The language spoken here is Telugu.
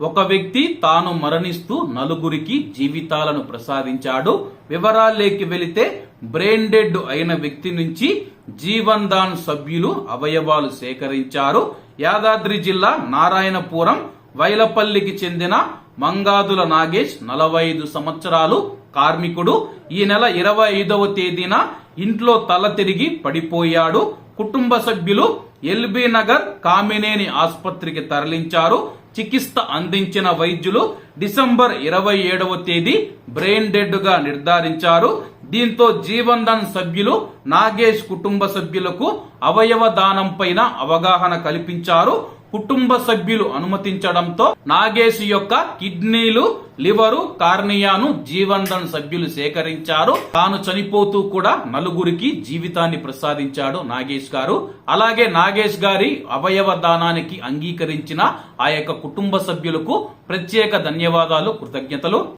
ఒక వ్యక్తి తాను మరణిస్తూ నలుగురికి జీవితాలను ప్రసాదించాడు. వివరాల్లోకి వెళితే బ్రెయిన్ డెడ్ అయిన వ్యక్తి నుంచి జీవన్ దాన్ సభ్యులు అవయవాలు సేకరించారు. యాదాద్రి జిల్లా నారాయణపురం వైలపల్లికి చెందిన మంగాదుల నాగేష్ నలభై ఐదు సంవత్సరాలు కార్మికుడు. ఈ నెల ఇరవై ఐదవ తేదీన ఇంట్లో తల తిరిగి పడిపోయాడు. కుటుంబ సభ్యులు ఎల్బీ నగర్ కామినేని ఆసుపత్రికి తరలించారు. చికిత్స అందించిన వైద్యులు డిసెంబర్ ఇరవై ఏడవ తేదీ బ్రెయిన్ డెడ్గా నిర్ధారించారు. దీంతో జీవన్ సభ్యులు నాగేష్ కుటుంబ సభ్యులకు అవయవ దానం పైన అవగాహన కల్పించారు. కుటుంబ సభ్యులు అనుమతించడంతో నాగేష్ యొక్క కిడ్నీలు లివరు కార్నియాను జీవన్ ధన్ సభ్యులు సేకరించారు. తాను చనిపోతూ కూడా నలుగురికి జీవితాన్ని ప్రసాదించాడు నాగేష్ గారు. అలాగే నాగేష్ గారి అవయవ దానానికి అంగీకరించిన ఆ యొక్క కుటుంబ సభ్యులకు ప్రత్యేక ధన్యవాదాలు కృతజ్ఞతలు.